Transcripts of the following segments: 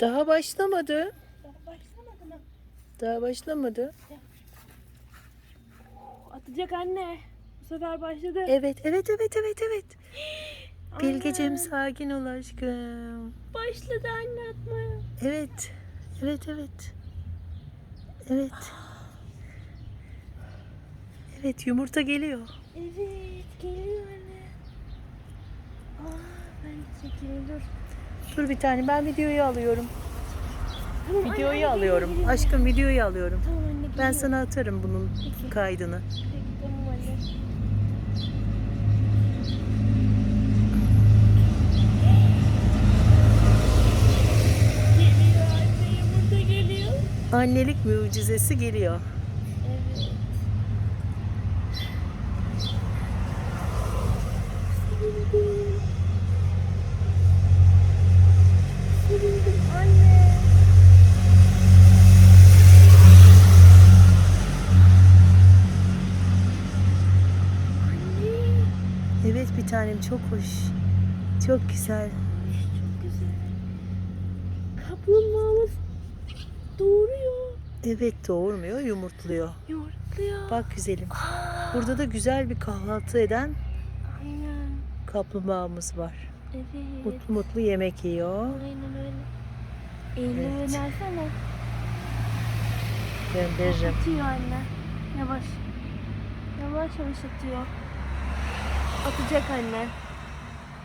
Daha başlamadı. Daha başlamadı mı? Daha başlamadı. Atacak anne. Bu sefer başladı. Evet, evet, evet, evet, evet. Bilgeciğim Anne, sakin ol aşkım. Başladı anne atmaya. Evet. Evet, evet. Evet. Evet, yumurta geliyor. Evet geliyor anne. Aa, ben çekeyim dur. Dur bir tane ben videoyu alıyorum. Tamam, anne, Videoyu anne, alıyorum. geliyor, geliyor. Aşkım videoyu alıyorum. Tamam anne. Ben sana atarım bunun Peki. kaydını. Peki tamam anne. Geliyor anne. Annelik mucizesi geliyor. Evet. Sevindim. Sevindim anne. Anne. Evet bir tanem çok hoş. Çok güzel. Çok güzel. Kaplumbağamız doğuruyor. Evet doğurmuyor, yumurtluyor. Yumurtluyor. Bak güzelim. Burada da güzel bir kahvaltı eden Aynen. kaplumbağamız var. Evet. Mutlu mutlu yemek yiyor. Aynen öyle. Eline Evet. yönelsene. Gönderirim. Atıyor anne. Yavaş. Yavaş yavaş atıyor. Atacak anne.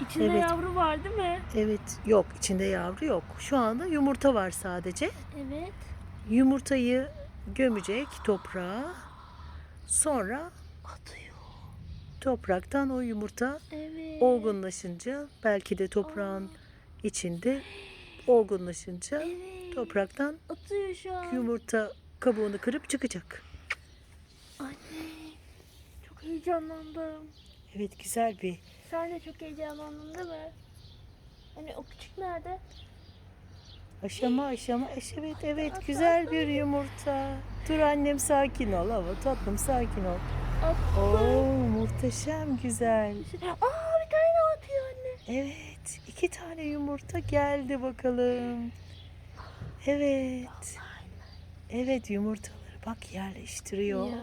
İçinde Evet. yavru var değil mi? Evet yok içinde yavru yok. Şu anda yumurta var sadece. Evet. Yumurtayı gömecek toprağa. Sonra Atıyor. topraktan o yumurta Evet. olgunlaşınca belki de toprağın içinde olgunlaşınca Evet. topraktan Atıyor şu an. yumurta kabuğunu kırıp çıkacak. Anne. Çok heyecanlandım. Evet güzel bir Sen de çok heyecanlandın değil mi? Hani o küçük nerede? aşama aşama evet evet güzel bir yumurta. Dur annem sakin ol ama tatlım sakin ol. Oo muhteşem güzel. Aa bir tane daha atıyor anne. Evet iki tane yumurta geldi bakalım. Evet. Evet yumurtaları bak yerleştiriyor. Ya.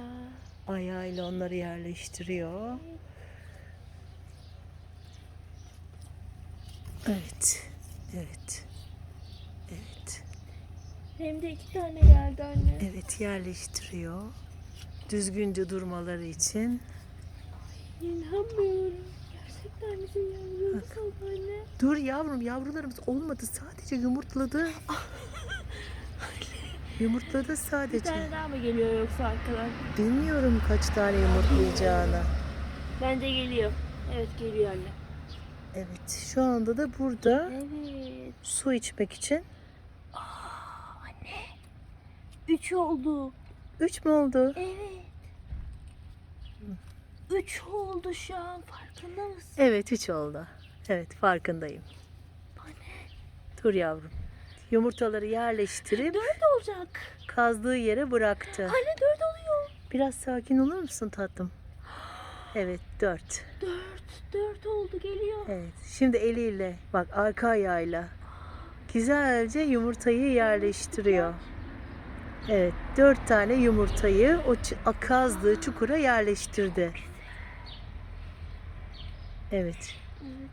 Ayağıyla onları yerleştiriyor. Evet. Evet. Evet. Hem de iki tane geldi anne. Evet yerleştiriyor. Düzgünce durmaları için. İnanmıyorum. Gerçekten bizim yavrumuz oldu anne. Dur yavrum yavrularımız olmadı sadece yumurtladı. Yumurtladı Bir sadece. tane daha mı geliyor yoksa arkadan? Bilmiyorum kaç tane yumurtlayacağını. Bence geliyor. Evet geliyor anne. Evet şu anda da burada Evet. su içmek için. Üç oldu. Üç mü oldu? Evet. Üç oldu şu an. Farkında mısın? Evet üç oldu. Evet farkındayım. Dur yavrum. Yumurtaları yerleştirip Dört olacak. kazdığı yere bıraktı. Anne dört oluyor. Biraz sakin olur musun tatlım? Evet dört. Dört. Dört oldu geliyor. Evet şimdi eliyle bak arka ayağıyla güzelce yumurtayı yerleştiriyor. Evet dört tane yumurtayı o kazdığı çukura yerleştirdi. Evet. Evet.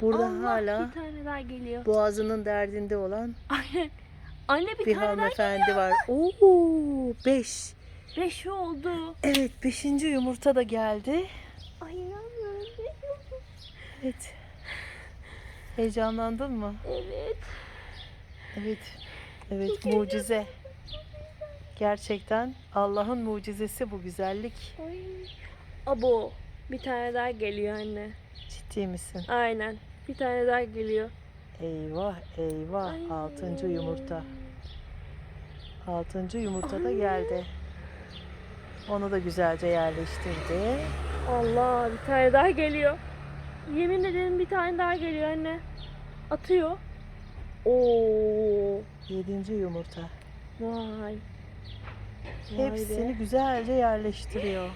Burada Allah, hala bir tane daha geliyor. boğazının derdinde olan Anne. Bir, bir tane daha hanımefendi var. Oo, beş. Beş oldu. Evet, beşinci yumurta da geldi. Ay. Evet. Heyecanlandın mı? Evet. Evet. Evet, mucize. Gerçekten Allah'ın mucizesi bu güzellik. Ay. Abo. Bir tane daha geliyor anne. Ciddi misin? Aynen. Bir tane daha geliyor. Eyvah, eyvah. Ay. Altıncı yumurta. Altıncı yumurta da geldi. Onu da güzelce yerleştirdi. Allah bir tane daha geliyor. Yemin ederim bir tane daha geliyor anne. Atıyor. Oo. Yedinci yumurta. Vay. Vay Hepsini be. güzelce yerleştiriyor.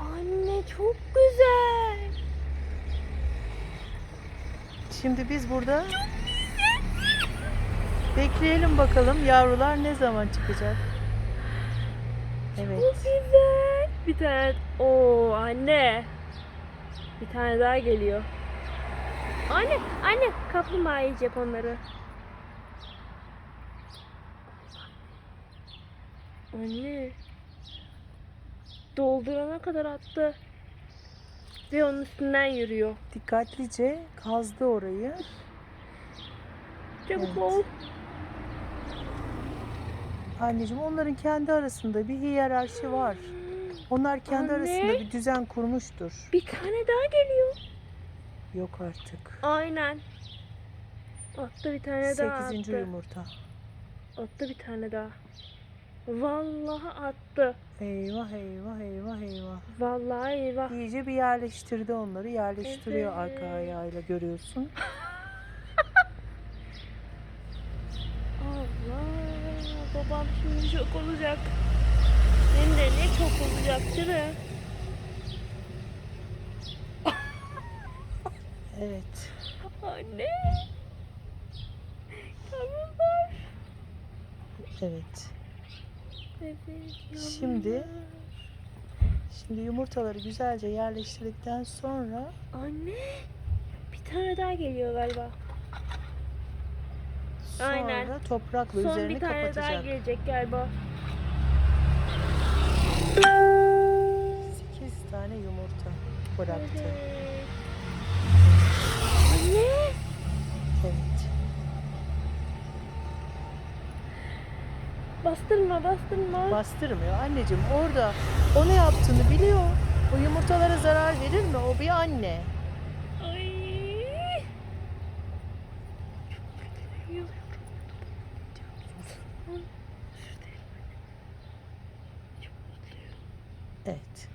Anne çok güzel. Şimdi biz burada Bekleyelim bakalım yavrular ne zaman çıkacak. Evet. Çok güzel. Bir tane. Oo anne. Bir tane daha geliyor. Anne, anne kaplumbağa yiyecek onları. Anne. Doldurana kadar attı. Ve onun üstünden yürüyor. Dikkatlice kazdı orayı. Çabuk Evet. ol. Anneciğim onların kendi arasında bir hiyerarşi var. Onlar kendi Anne. arasında bir düzen kurmuştur. Bir tane daha geliyor. Yok artık. Aynen. Attı bir tane daha Sekizinci attı. yumurta. Attı bir tane daha. Vallahi attı. Eyvah eyvah eyvah eyvah. Vallahi eyvah. İyice bir yerleştirdi onları. Yerleştiriyor Evet. arka ayağıyla görüyorsun. Allah. Babam şimdi şok olacak. Hem de ne çok olacak değil mi? Evet. Anne. Yavrular. Evet. Evet. Şimdi şimdi yumurtaları güzelce yerleştirdikten sonra Anne. Bir tane daha geliyor galiba. sonra Aynen. toprakla Son üzerini bir tane daha kapatacak. gelecek galiba. Bıraktı. Anne. Evet. Bastırma bastırma. Bastırmıyor. Anneciğim orada o ne yaptığını biliyor. O yumurtalara zarar verir mi? O bir anne. Ay. Evet.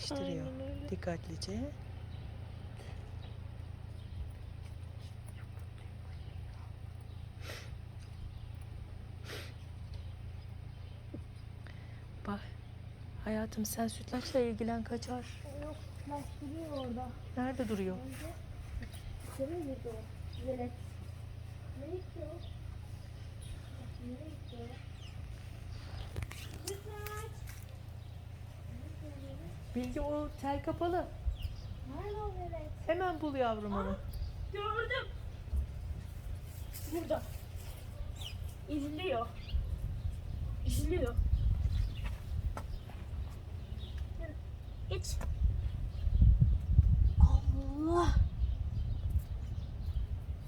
Yumurtaları yerleştiriyor. Aynen öyle. Dikkatlice. Bak. Hayatım sen sütlaçla ilgilen kaçar. Yok, başlıyor orada. Nerede duruyor? Nereye gitti o? Velet. Bilgi o tel kapalı. Nerede o velet? Hemen bul yavrum onu. Gördüm. Burada. İzliyor. İzliyor. Geç. Allah.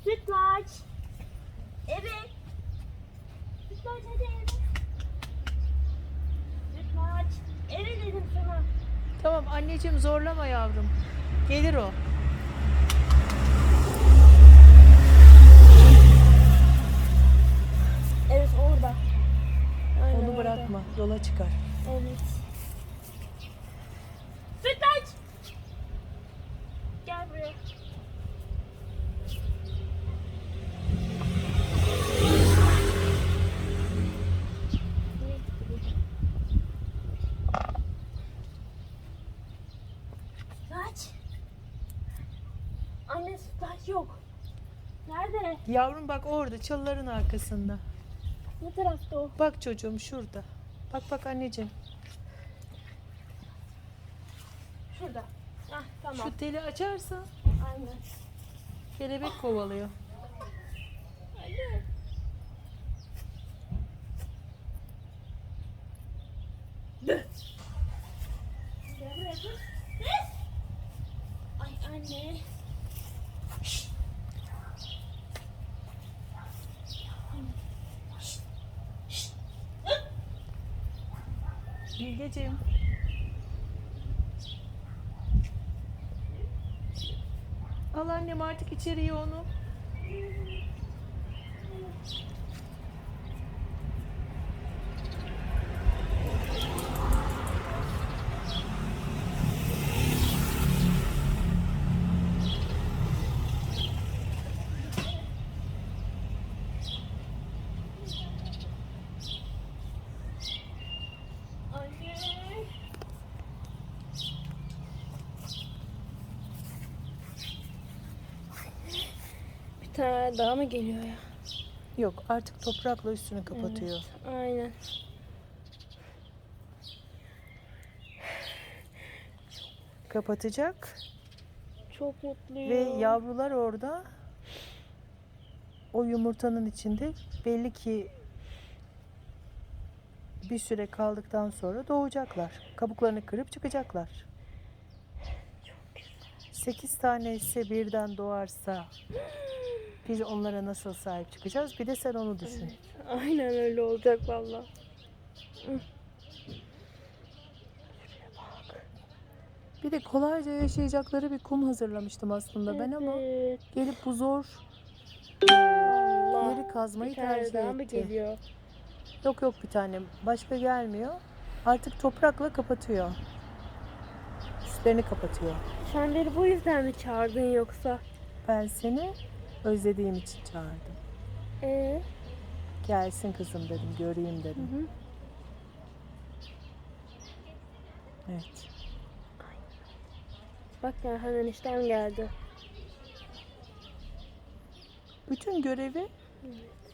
Sütlaç. Evet. Sütlaç hadi eve. Sütlaç. Eve dedim sana. Tamam anneciğim zorlama yavrum. Gelir o. Evet orada. Aynen Onu bırakma. Yola çıkar. Evet. Sütlaç. Gel buraya. Sütlaç. Anne sütlaç yok. Nerede? Yavrum bak orada çalıların arkasında. Ne tarafta o? Bak çocuğum şurada. Bak bak anneciğim. Şurada. Ah tamam. Şu teli açarsan Aynen. kelebek kovalıyor. Anne. Gel buraya kız. Kız. Ay anne. Bilgeciğim. Al annem artık içeriye onu. Anne. Tane daha mı geliyor ya? Yok artık toprakla üstünü kapatıyor. Evet, aynen. Kapatacak Çok mutluyum. ve yavrular orada o yumurtanın içinde belli ki bir süre kaldıktan sonra doğacaklar. Kabuklarını kırıp çıkacaklar. 8 tane ise birden doğarsa biz onlara nasıl sahip çıkacağız? Bir de sen onu düşün. Aynen öyle olacak valla. Bir de kolayca yaşayacakları bir kum hazırlamıştım aslında ben ama Evet. gelip bu zor Allah. yeri kazmayı Bir tane tercih daha mı etti. geliyor? Yok yok bir tane. Başka gelmiyor. Artık toprakla kapatıyor. Üstlerini kapatıyor. Sen beni bu yüzden mi çağırdın yoksa? Ben seni özlediğim için çağırdım. Ee? Gelsin kızım dedim, göreyim Hı dedim. hı. Evet. Bak ya hemen işten geldi. Bütün görevi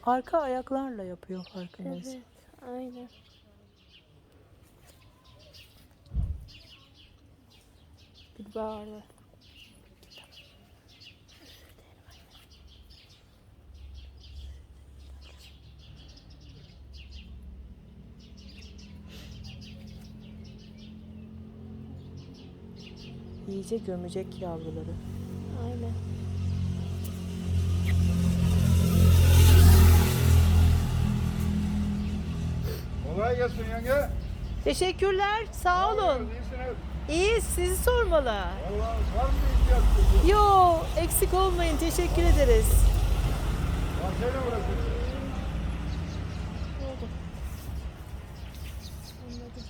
arka ayaklarla yapıyor farkındaysan. Evet. Aynen. Bir İyice gömecek yavruları. Aynen. Kolay gelsin yenge. Teşekkürler. Sağ olun. İyi, sizi sormalı. Vallahi var mı ihtiyaç? Yo, eksik olmayın. Teşekkür ederiz. Bahçeyle uğraşıyorsun. Oldu. Anladım.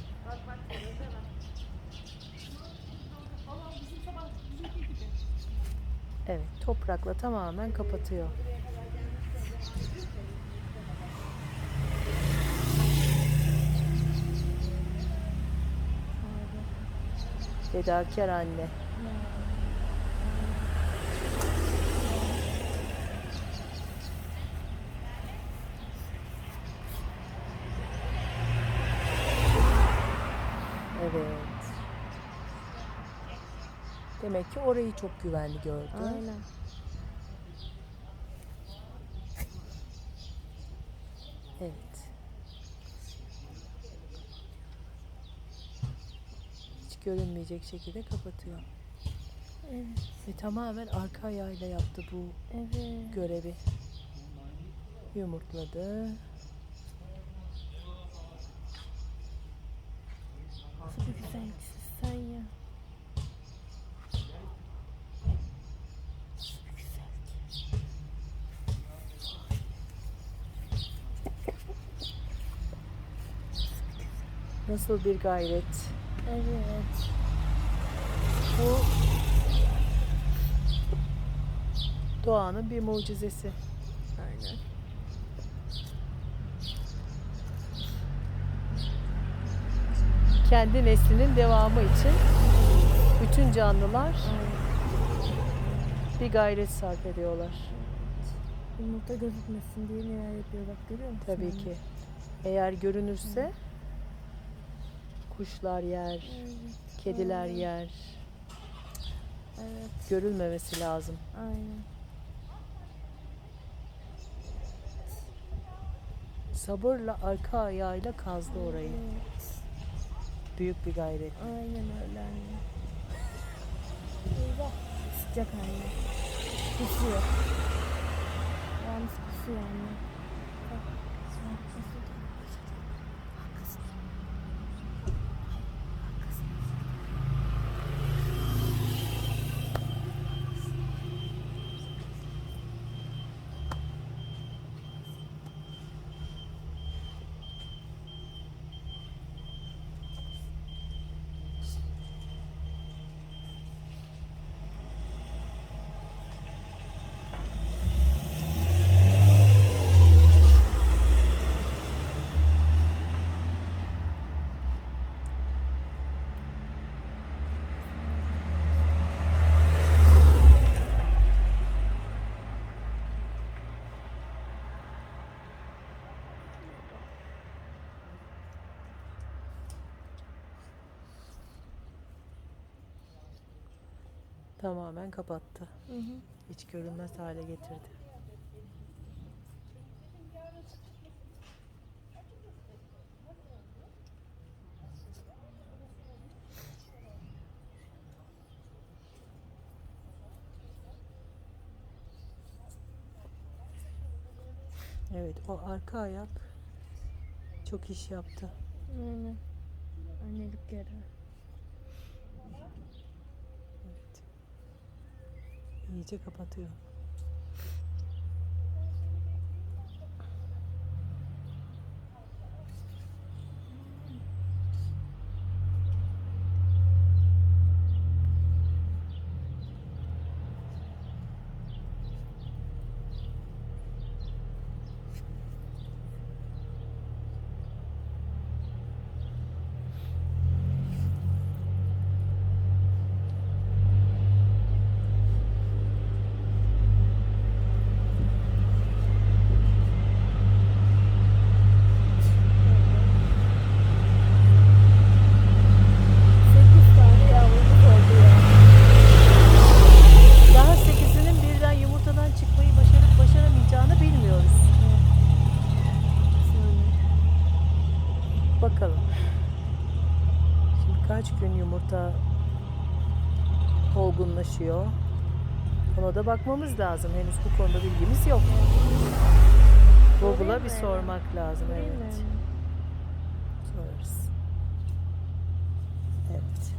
Evet, toprakla tamamen kapatıyor. Fedakar anne. Evet. Demek ki orayı çok güvenli gördü. Aynen. Evet. Hiç görünmeyecek şekilde kapatıyor. Evet. Ve tamamen arka ayağıyla yaptı bu Evet. görevi. Yumurtladı. Nasıl bir güzelsin sen ya. Nasıl bir gayret. Evet. Bu doğanın bir mucizesi. Aynen. Kendi neslinin devamı için bütün canlılar bir gayret sarf ediyorlar. Yumurta gözükmesin diye neler yapıyor bak görüyor musun? Tabii ki. Eğer görünürse kuşlar yer, Evet. kediler Aynen. yer. Evet. Görülmemesi lazım. Aynen. Sabırla arka ayağıyla kazdı orayı. Evet. Büyük bir gayret. Aynen öyle anne. Eyvah. Sıcak anne. Kusuyor. Yalnız kusuyor anne. Tamamen kapattı. Hı hı. Hiç görünmez hale getirdi. Evet, o arka ayak çok iş yaptı. Aynen. Annelik görevi. Evet. İyice kapatıyor. Sekiz tane yavrumuz oldu ya. Daha 8'inin birden yumurtadan çıkmayı başarıp başaramayacağını bilmiyoruz. Bakalım. Şimdi kaç gün yumurta olgunlaşıyor? Ona da bakmamız lazım. Henüz bu konuda bilgimiz yok. Google'a bir mi? sormak lazım. Değil mi? Evet. Sorarız. Evet.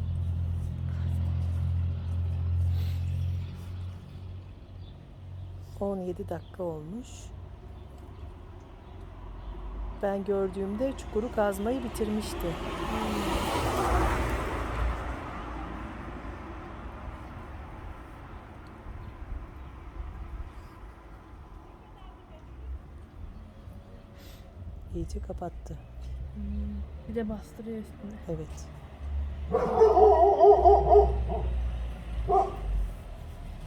On yedi dakika olmuş. Ben gördüğümde çukuru kazmayı bitirmişti. İyice kapattı. Bir de bastırıyor üstüne. Evet.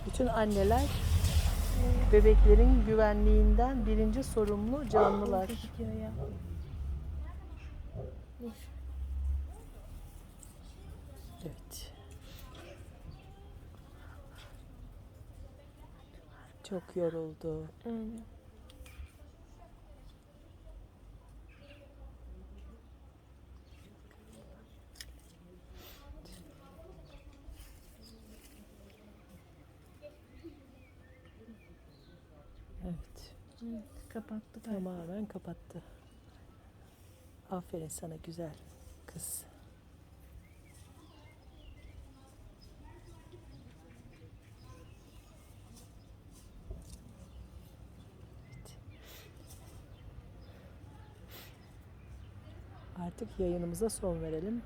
Bütün anneler bebeklerin güvenliğinden birinci sorumlu canlılar. Evet. Çok yoruldu. Aynen. Evet. Kapattı. Tamamen kapattı. Aferin sana güzel kız. Artık yayınımıza son verelim.